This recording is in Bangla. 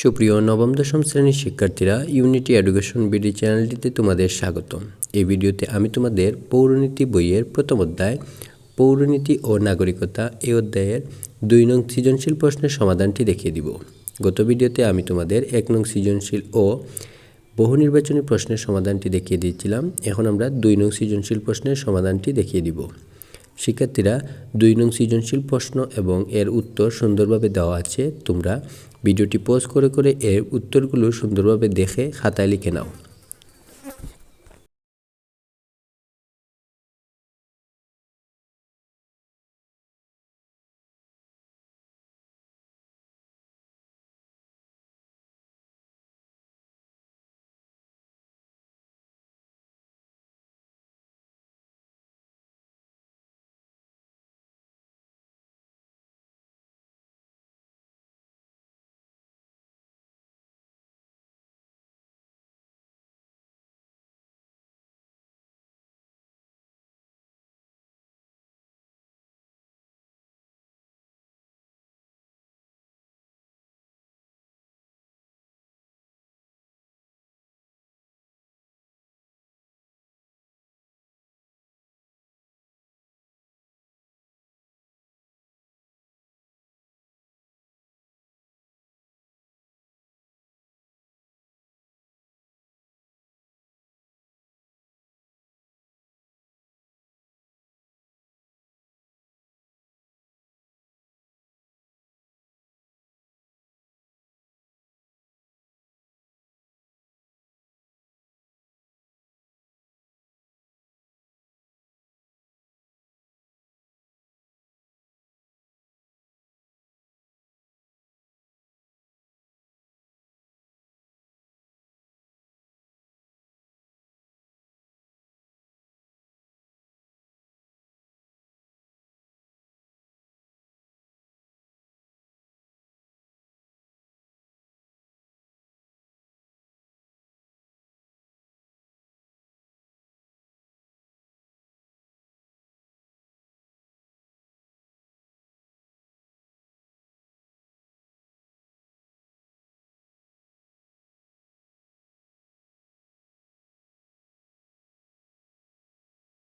সুপ্রিয় নবম দশম শ্রেণির শিক্ষার্থীরা ইউনিটি এডুকেশন বিডি চ্যানেলটিতে তোমাদের স্বাগতম। এই ভিডিওতে আমি তোমাদের পৌরনীতি বইয়ের প্রথম অধ্যায়, পৌরনীতি ও নাগরিকতা এই অধ্যায়ের দুই নং সৃজনশীল প্রশ্নের সমাধানটি দেখিয়ে দিব। গত ভিডিওতে আমি তোমাদের এক নং সৃজনশীল ও বহু নির্বাচনী প্রশ্নের সমাধানটি দেখিয়ে দিয়েছিলাম। এখন আমরা দুই নং সৃজনশীল প্রশ্নের সমাধানটি দেখিয়ে দিব। শিক্ষার্থীরা, দুই নং সৃজনশীল প্রশ্ন এবং এর উত্তর সুন্দরভাবে দেওয়া আছে। তোমরা ভিডিওটি পোস্ট করে করে এর উত্তরগুলো সুন্দরভাবে দেখে খাতায় লিখে নাও।